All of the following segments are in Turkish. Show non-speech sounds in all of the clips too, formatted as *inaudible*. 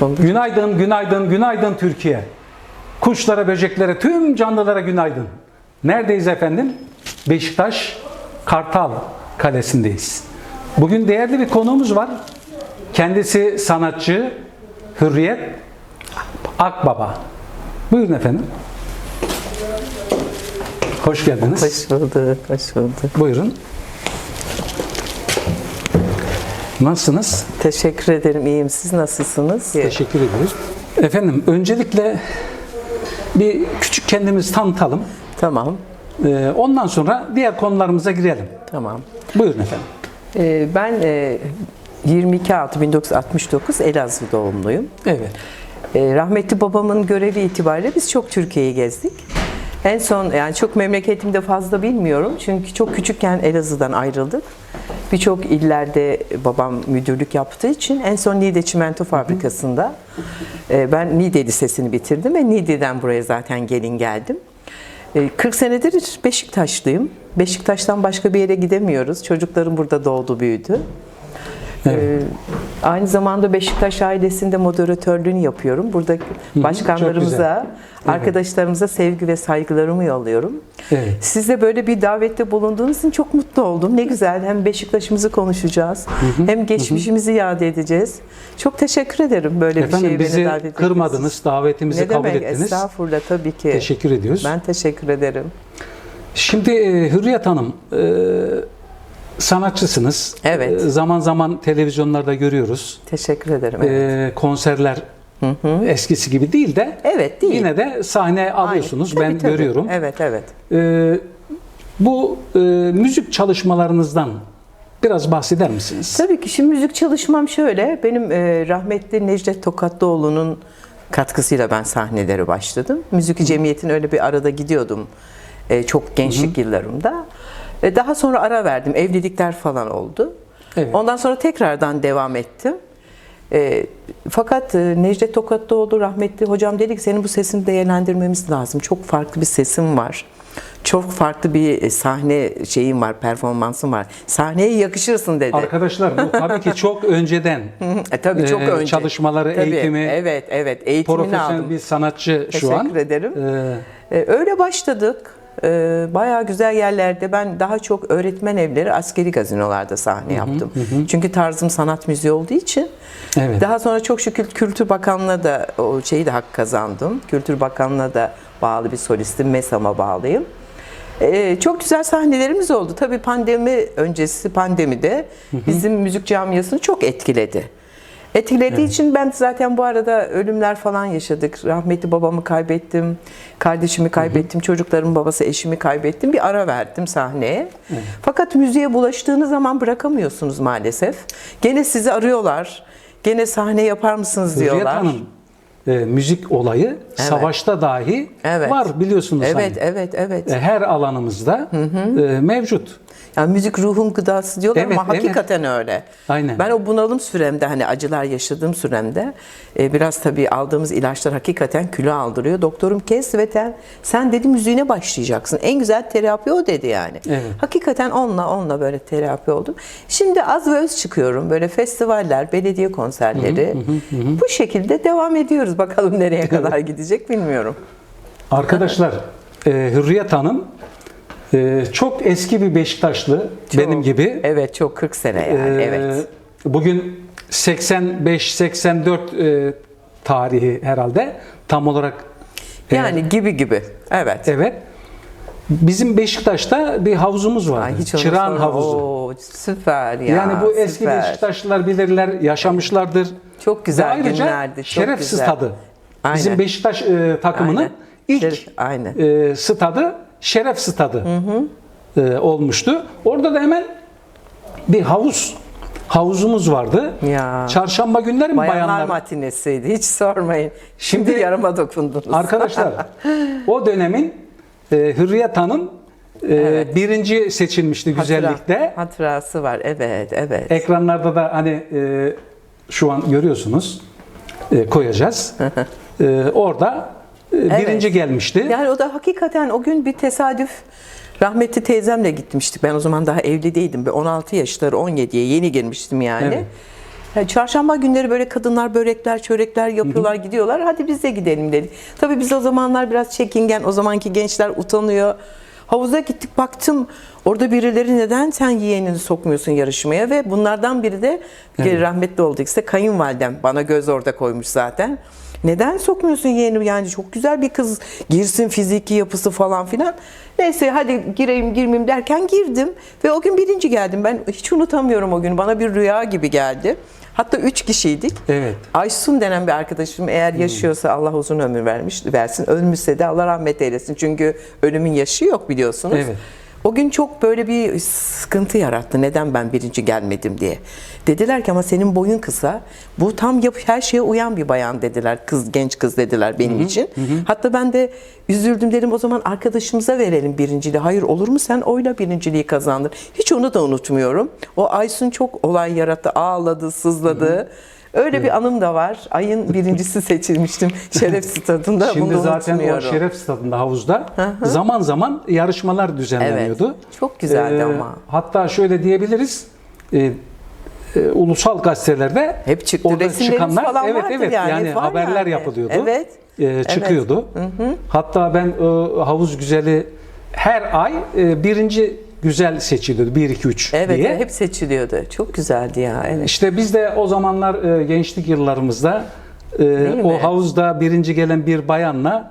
Konuda Günaydın, günaydın, günaydın Türkiye. Kuşlara, böceklere, tüm canlılara günaydın. Neredeyiz efendim? Beşiktaş Kartal Kalesi'ndeyiz. Bugün değerli bir konuğumuz var. Kendisi sanatçı Hürriyet Akbaba. Buyurun efendim. Hoş geldiniz. hoş bulduk, hoş bulduk. Buyurun. Nasılsınız? Teşekkür ederim, iyiyim. Siz nasılsınız? Teşekkür ederiz. Efendim öncelikle bir küçük kendimizi tanıtalım. Tamam, Ee, Ondan sonra diğer konularımıza girelim. tamam. Buyurun efendim. Ee, ben e, 22.6.1969 Elazığ doğumluyum. Evet. Ee, rahmetli babamın görevi itibariyle biz çok Türkiye'yi gezdik. En son yani çok memleketimde fazla bilmiyorum çünkü çok küçükken Elazığ'dan ayrıldık. Birçok illerde babam müdürlük yaptığı için en son Niğde Çimento Fabrikası'nda e, ben Niğde Lisesi'ni bitirdim ve Niğde'den buraya zaten gelin geldim. E, 40 senedir Beşiktaşlıyım. Beşiktaş'tan başka bir yere gidemiyoruz. Çocuklarım burada doğdu, büyüdü. Ee, aynı zamanda Beşiktaş ailesinde moderatörlüğünü yapıyorum. Burada başkanlarımıza, arkadaşlarımıza sevgi ve saygılarımı yolluyorum. Evet. Siz de böyle bir davette bulunduğunuz için çok mutlu oldum. Ne güzel hem Beşiktaş'ımızı konuşacağız, hem geçmişimizi yad edeceğiz. Çok teşekkür ederim böyle bir Efendim şeye bizi beni davet ettiğiniz kırmadınız, davetimizi Ne kabul demek? ettiniz. Estağfurullah tabii ki. Teşekkür ediyoruz. Ben teşekkür ederim. Şimdi e, Hürriyet Hanım, e, sanatçısınız. Evet. E, zaman zaman televizyonlarda görüyoruz. Teşekkür ederim. Evet, E, konserler eskisi gibi değil de Evet, değil. yine de sahne alıyorsunuz. Tabii, ben tabii. görüyorum. Evet, evet. E, bu e, müzik çalışmalarınızdan biraz bahseder misiniz? Tabii ki şimdi müzik çalışmam şöyle. Benim e, rahmetli Necdet Tokatlıoğlu'nun katkısıyla ben sahnelere başladım. Müzik Cemiyeti'ne öyle bir arada gidiyordum. e, çok gençlik yıllarımda. E, daha sonra ara verdim. Evlilikler falan oldu. Evet. Ondan sonra tekrardan devam ettim. E, fakat e, Necdet Tokatlıoğlu rahmetli hocam dedi ki senin bu sesini değerlendirmemiz lazım. Çok farklı bir sesin var. Çok farklı bir e, sahne şeyin var, performansın var. Sahneye yakışırsın dedi. Arkadaşlar bu *laughs* tabii ki çok önceden E, tabii çok Ee, önce. çalışmaları, eğitimi, Evet, evet. Eğitimini profesyonel aldım. bir sanatçı şu an. Teşekkür ederim. Ee, E, öyle başladık. E, bayağı güzel yerlerde. Ben daha çok öğretmen evleri, askeri gazinolarda sahne yaptım. Çünkü tarzım sanat müziği olduğu için. Evet. Daha sonra çok şükür Kültür Bakanlığı'na da o şeyi de hak kazandım. Kültür Bakanlığı'na da bağlı bir solistim. MESAM'a bağlıyım. Ee, çok güzel sahnelerimiz oldu. Tabii pandemi öncesi pandemide bizim müzik camiasını çok etkiledi. Etkilediği için ben zaten bu arada ölümler falan yaşadık. Rahmetli babamı kaybettim, kardeşimi kaybettim, çocuklarımın babası, eşimi kaybettim. Bir ara verdim sahneye. Fakat müziğe bulaştığınız zaman bırakamıyorsunuz maalesef. Gene sizi arıyorlar. Gene sahne yapar mısınız Hürriyet diyorlar. Hanım, e, müzik olayı savaşta dahi Evet. var biliyorsunuz. Evet, hani. evet, evet. E, Her alanımızda e, mevcut. Yani müzik ruhun gıdası diyorlar Evet, ama evet. hakikaten öyle. Aynen. Ben o bunalım süremde hani acılar yaşadığım süremde e, biraz tabii aldığımız ilaçlar hakikaten kilo aldırıyor. Doktorum kes ve ten, sen dedi müziğine başlayacaksın. En güzel terapi o dedi yani. Evet. Hakikaten onunla onunla böyle terapi oldum. Şimdi az ve öz çıkıyorum. Böyle festivaller, belediye konserleri. Bu şekilde devam ediyoruz. *laughs* Bakalım nereye kadar gidecek bilmiyorum. Arkadaşlar, e, Hürriyet Hanım e, çok eski bir Beşiktaşlı benim gibi. Evet çok 40 sene yani. Ee, evet. Bugün 85-84 e, tarihi herhalde tam olarak. e, Yani gibi gibi. Evet. evet. Bizim Beşiktaş'ta bir havuzumuz vardı. Ay, hiç onu Çırağan sorma. havuzu. Oo, süper ya. yani bu eski süper. Beşiktaşlılar bilirler, yaşamışlardır. Çok güzel Ve ayrıca günlerdi, çok şeref güzel. stadı. Aynen. Bizim Beşiktaş e, takımının Aynen. ilk Şeref- aynen. e, stadı şeref stadı e, olmuştu. Orada da hemen bir havuz havuzumuz vardı. Ya. Çarşamba günleri mi Bayanlar bayanlar? matinesiydi. Hiç sormayın. Şimdi, Şimdi- yarıma dokundunuz. Arkadaşlar *laughs* o dönemin e, Hürriyet Hanım e, birinci seçilmişti Hatıra- güzellikte. Hatırası var. Evet, evet. Ekranlarda da hani e, şu an görüyorsunuz e, koyacağız. *laughs* E, orada e, birinci gelmişti. Yani o da hakikaten o gün bir tesadüf rahmetli teyzemle gitmiştik. Ben o zaman daha evli değildim. Ben 16 yaşları 17'ye yeni girmiştim yani. Evet. Ya çarşamba günleri böyle kadınlar börekler, çörekler yapıyorlar, gidiyorlar. Hadi biz de gidelim dedik. Tabii biz o zamanlar biraz çekingen, o zamanki gençler utanıyor. Havuza gittik baktım orada birileri neden sen yeğenini sokmuyorsun yarışmaya ve bunlardan biri de Evet. rahmetli oldu işte kayınvalidem bana göz orada koymuş zaten. Neden sokmuyorsun yeğenimi yani çok güzel bir kız girsin fiziki yapısı falan filan. Neyse hadi gireyim girmeyeyim derken girdim ve o gün birinci geldim. Ben hiç unutamıyorum o günü bana bir rüya gibi geldi. Hatta üç kişiydik. Evet. Aysun denen bir arkadaşım eğer yaşıyorsa Allah uzun ömür vermiş versin. Ölmüşse de Allah rahmet eylesin. Çünkü ölümün yaşı yok biliyorsunuz. Evet. O gün çok böyle bir sıkıntı yarattı. Neden ben birinci gelmedim diye. Dediler ki ama senin boyun kısa. Bu tam yap her şeye uyan bir bayan dediler. Kız genç kız dediler benim için. Hatta ben de üzüldüm dedim o zaman arkadaşımıza verelim birinciliği. Hayır olur mu sen oyla birinciliği kazandın. Hiç onu da unutmuyorum. O Aysun çok olay yarattı. Ağladı, sızladı. Öyle bir anım da var. Ayın birincisi seçilmiştim *laughs* Şeref Stadı'nda. Şimdi Bunu zaten o şeref stadında havuzda zaman zaman yarışmalar düzenleniyordu. Evet, çok güzeldi ama. Hatta şöyle diyebiliriz. e, e, ulusal gazetelerde Hep çıktı. orada Resimlerimiz çıkanlar falan evet evet yani, yani, haberler yani. yapılıyordu. Evet. E, çıkıyordu. Hatta ben e, havuz güzeli her ay e, birinci güzel seçiliyordu 1 2 3 Evet, diye. hep seçiliyordu. Çok güzeldi ya. Evet. İşte biz de o zamanlar e, gençlik yıllarımızda e, mi? o havuzda birinci gelen bir bayanla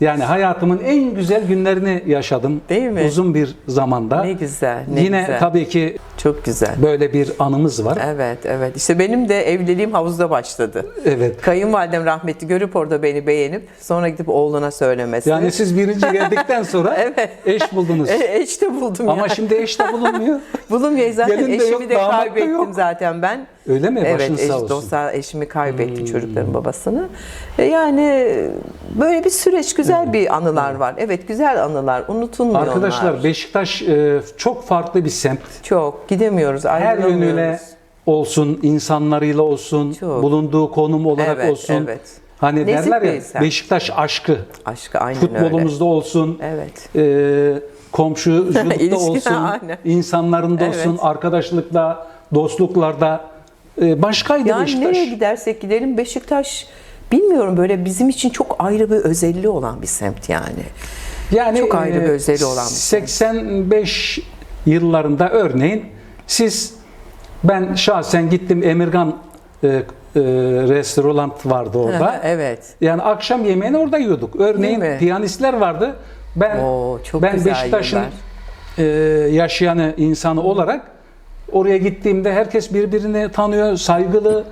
yani hayatımın en güzel günlerini yaşadım. Değil mi? Uzun bir zamanda. Ne güzel, ne Yine güzel. tabii ki Çok güzel. böyle bir anımız var. Evet, evet. İşte benim de evliliğim havuzda başladı. Evet. Kayınvalidem rahmetli görüp orada beni beğenip sonra gidip oğluna söylemesi. Yani siz birinci geldikten sonra *laughs* Evet. eş buldunuz. E, eş de buldum Ama yani. şimdi eş de bulunmuyor. *laughs* Bulunmuyor zaten Gelin de eşimi yok, de kaybettim yok. zaten ben. Öyle mi? Evet, Başınız eş, sağ olsun. Hmm. dostlar eşimi kaybettim çocukların babasını. E, Yani böyle bir süreç, güzel bir anılar var. Evet, güzel anılar, unutulmuyor Arkadaşlar. Beşiktaş e, çok farklı bir semt. Çok gidemiyoruz, Her yönüyle olsun, insanlarıyla olsun, Çok. bulunduğu konum olarak Evet, olsun. evet. Hani Nezih derler ya insan. Beşiktaş aşkı. Aşkı aynen öyle. Futbolumuzda olsun, Evet. e, komşuculukta *laughs* olsun, aynen. insanlarında Evet. olsun, arkadaşlıkla, dostluklarda başkaydı Yani Beşiktaş. nereye gidersek gidelim Beşiktaş bilmiyorum böyle bizim için çok ayrı bir özelliği olan bir semt yani. Yani Çok ayrı e, bir özelliği olan bir şey. 85 yıllarında örneğin siz ben şahsen gittim Emirgan e, e, restoran vardı orada. evet. Yani akşam yemeğini orada yiyorduk. Örneğin piyanistler vardı. Ben Oo, çok ben Beşiktaş'ın e, yaşayanı insanı olarak oraya gittiğimde herkes birbirini tanıyor, saygılı.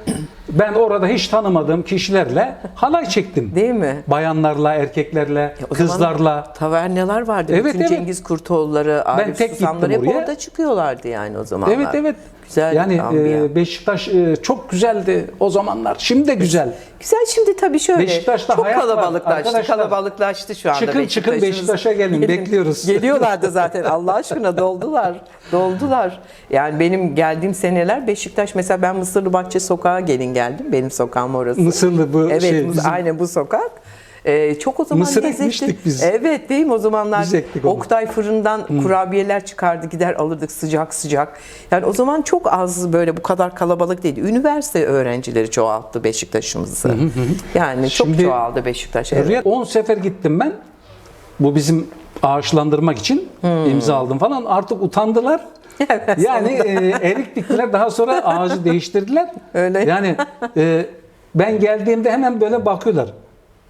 Ben orada hiç tanımadığım kişilerle halay çektim. Değil mi? Bayanlarla, erkeklerle, zaman kızlarla. Taverneler vardı. Evet, Bütün evet. Cengiz Kurtoğulları, Arif tek Susamlar hep oraya. orada çıkıyorlardı yani o zamanlar. Evet evet. Güzel yani e, Beşiktaş e, çok güzeldi o zamanlar. Şimdi de güzel. Güzel şimdi tabii şöyle Beşiktaş'ta çok hayat var. kalabalıklaştı. Kalabalıklaştı şu anda çıkın, çıkın. Beşiktaş'a gelin, *laughs* bekliyoruz. Geliyorlardı zaten Allah aşkına doldular. Doldular. Yani benim geldiğim seneler Beşiktaş mesela ben Mısırlı Bahçe Sokağa gelin geldim. Benim sokağım orası. Mısırlı bu Evet, şey, Mıs- bizim- aynen bu sokak. Ee, çok o zaman Mısır lezzetli. biz. Evet değil mi o zamanlar onu. Oktay fırından kurabiyeler çıkardı gider alırdık sıcak sıcak. Yani o zaman çok az böyle bu kadar kalabalık değildi. Üniversite öğrencileri çoğalttı Beşiktaş'ımızı. Yani çok Şimdi- çoğaldı Beşiktaş. Evet. Oraya 10 sefer gittim ben. Bu bizim ağaçlandırmak için Hmm. imza aldım falan. Artık utandılar. *laughs* yani e, erik diktiler. Daha sonra ağacı değiştirdiler. Öyle. Yani e, ben geldiğimde hemen böyle bakıyorlar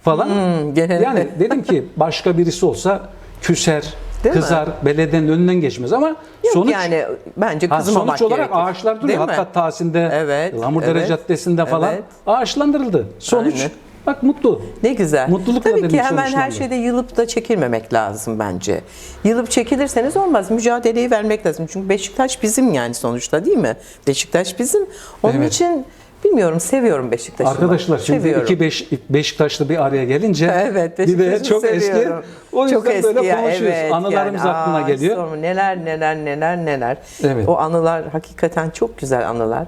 falan. Hmm, gene- yani dedim ki başka birisi olsa küser, *laughs* Değil mi? kızar, belediyenin önünden geçmez ama Yok sonuç yani bence Ha, kızmamak sonuç olarak gerekir. ağaçlar duruyor. Değil mi? Hatta Tahsin'de, Evet, Lamurdere evet, Caddesi'nde falan evet. ağaçlandırıldı. Sonuç Aynen. bak mutlu. Ne güzel. Mutlulukla Tabii ki hemen her şeyde yılıp da çekilmemek lazım bence. Yılıp çekilirseniz olmaz. Mücadeleyi vermek lazım. Çünkü Beşiktaş bizim yani sonuçta değil mi? Beşiktaş bizim. Onun Evet. için bilmiyorum seviyorum Beşiktaş'ı. Arkadaşlar şimdi Seviyorum. iki beş, Beşiktaşlı bir araya gelince *laughs* Evet, bir de çok eski. seviyorum. O yüzden çok eski böyle ya, konuşuyoruz. evet, Anılarımız yani, aklına aa, geliyor. sorma, neler neler neler neler. Evet. O anılar hakikaten çok güzel anılar.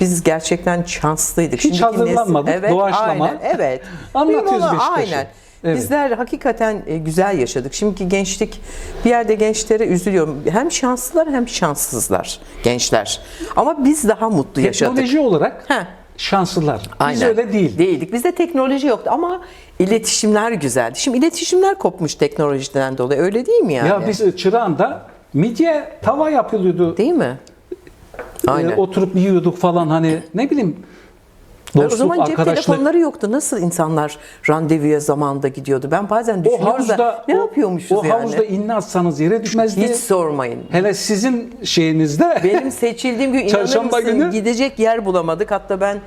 Biz gerçekten şanslıydık. Hiç Şimdiki nesil- hazırlanmadık, Evet, doğaçlama. Aynen, evet. *laughs* Anlatıyoruz Beşiktaş'ı. Aynen. Evet. Bizler hakikaten e, güzel yaşadık. Şimdiki gençlik bir yerde gençlere üzülüyorum. Hem şanslılar hem şanssızlar gençler. Ama biz daha mutlu yaşadık. Teknoloji olarak Heh. şanslılar. Biz Aynen. öyle değil. Değildik. Bizde teknoloji yoktu ama iletişimler güzeldi. Şimdi iletişimler kopmuş teknolojiden dolayı. Öyle değil mi yani? Ya biz çırağında midye tava yapılıyordu. Değil mi? Ee, Aynen. oturup yiyorduk falan hani ne bileyim dostluk, o zaman cep arkadaşlık. telefonları yoktu. Nasıl insanlar randevuya zamanında gidiyordu? Ben bazen O düşünüyorum da ne o- yapıyormuşuz o yani? havuzda inne atsanız yere düşmezdi. Hiç sormayın. Hele sizin şeyinizde Benim seçildiğim gün *laughs* inanır mısın günü- gidecek yer bulamadık. Hatta ben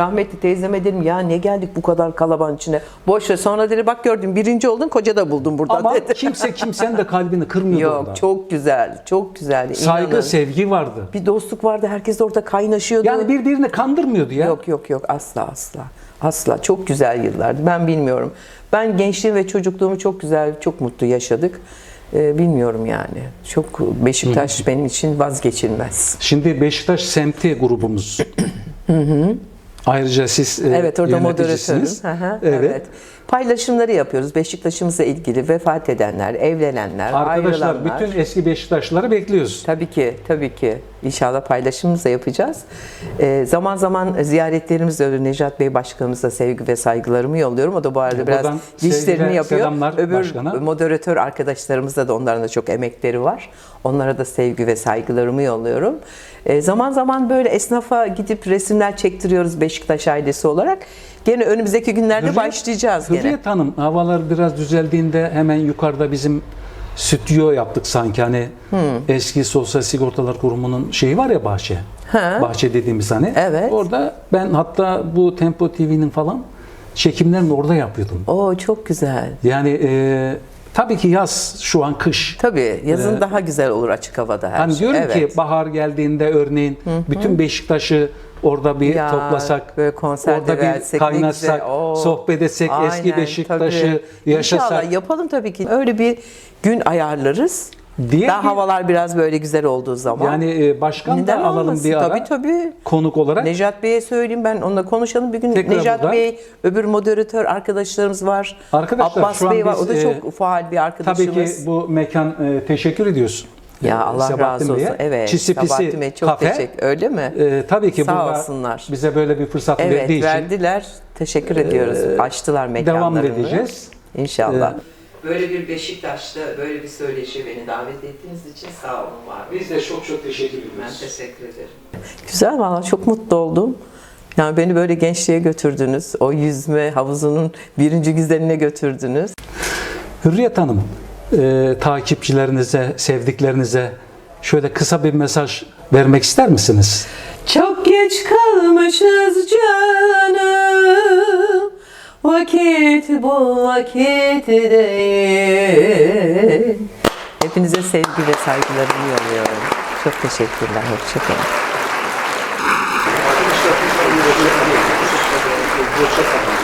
rahmetli teyzeme dedim ya ne geldik bu kadar kalabalığın içine. Boş ver. Sonra dedi bak gördün birinci oldun koca da buldun burada ama dedi. kimse kimsenin de kalbini kırmıyordu Yok orada. çok güzel. Çok güzeldi. Saygı, inanın. sevgi vardı. Bir dostluk vardı. Herkes orada kaynaşıyordu. Yani birbirini kandırmıyordu ya. Yok yok yok asla asla. Asla. Çok güzel yıllardı. Ben bilmiyorum. Ben gençliğim ve çocukluğumu çok güzel, çok mutlu yaşadık. Ee, bilmiyorum yani. Çok Beşiktaş benim için vazgeçilmez. Şimdi Beşiktaş semti grubumuz. Ayrıca siz e, Evet orada hı, Evet. evet. Paylaşımları yapıyoruz. Beşiktaş'ımızla ilgili vefat edenler, evlenenler, Arkadaşlar ayrılanlar. bütün eski Beşiktaşlıları bekliyoruz. Tabii ki, tabii ki. İnşallah paylaşımımızı da yapacağız. Ee, zaman zaman ziyaretlerimiz de oluyor. Nejat Bey Başkanımıza sevgi ve saygılarımı yolluyorum. O da bu arada biraz Buradan dişlerini yapıyor. selamlar Öbür başkana. moderatör arkadaşlarımızda da onların da çok emekleri var. Onlara da sevgi ve saygılarımı yolluyorum. Ee, zaman zaman böyle esnafa gidip resimler çektiriyoruz Beşiktaş ailesi olarak. Gene önümüzdeki günlerde Hürriyet- başlayacağız gene. Hürriyet Hanım havalar biraz düzeldiğinde hemen yukarıda bizim stüdyo yaptık sanki hani Hmm. eski Sosyal Sigortalar Kurumu'nun şeyi var ya bahçe. Ha. Bahçe dediğimiz hani. Evet. Orada ben hatta bu Tempo TV'nin falan çekimlerini orada yapıyordum. Oo çok güzel. Yani e, tabii ki yaz şu an kış. Tabii yazın Ee, daha güzel olur açık havada her Hani şey. diyorum Evet. ki bahar geldiğinde örneğin bütün Beşiktaş'ı orada bir Ya, toplasak, böyle orada bir versek kaynaşsak, sohbet etsek, eski Beşiktaş'ı yaşasak İnşallah yapalım tabii ki. Öyle bir gün ayarlarız. Diye Daha bir- havalar biraz böyle güzel olduğu zaman. yani e, başkan da alalım olmasın? bir ara Tabii tabii. konuk olarak. Nejat Bey'e söyleyeyim ben onunla konuşalım. Bir gün Tekrar Nejat burada. Bey, öbür moderatör arkadaşlarımız var. Arkadaşlar, Abbas şu an Bey var. biz, O da e, çok faal bir Tabii arkadaşımız. ki bu mekan e, teşekkür ediyoruz. ya E, Allah Sabahattin razı olsun. Bey'e. Evet. Çisi Pisi Sabahattin Bey çok kafe. teşekkür. Öyle mi? E, tabii ki Sağ olsunlar. bize böyle bir fırsat evet verdiği için verdiler. Teşekkür ediyoruz. Açtılar mekanlarını. devam edeceğiz. İnşallah. Böyle bir Beşiktaş'ta böyle bir söyleşi beni davet ettiğiniz için sağ olun var. Biz de çok çok teşekkür Ben ediyoruz. teşekkür ederim. Güzel valla çok mutlu oldum. Yani beni böyle gençliğe götürdünüz. O yüzme havuzunun birinci güzeline götürdünüz. Hürriyet Hanım, e, takipçilerinize, sevdiklerinize şöyle kısa bir mesaj vermek ister misiniz? Çok geç kalmışız canım. Vakit bu vakit değil. Hepinize sevgi ve saygılarımı yolluyorum. Çok teşekkürler. Hoşçakalın. Hoşçakalın.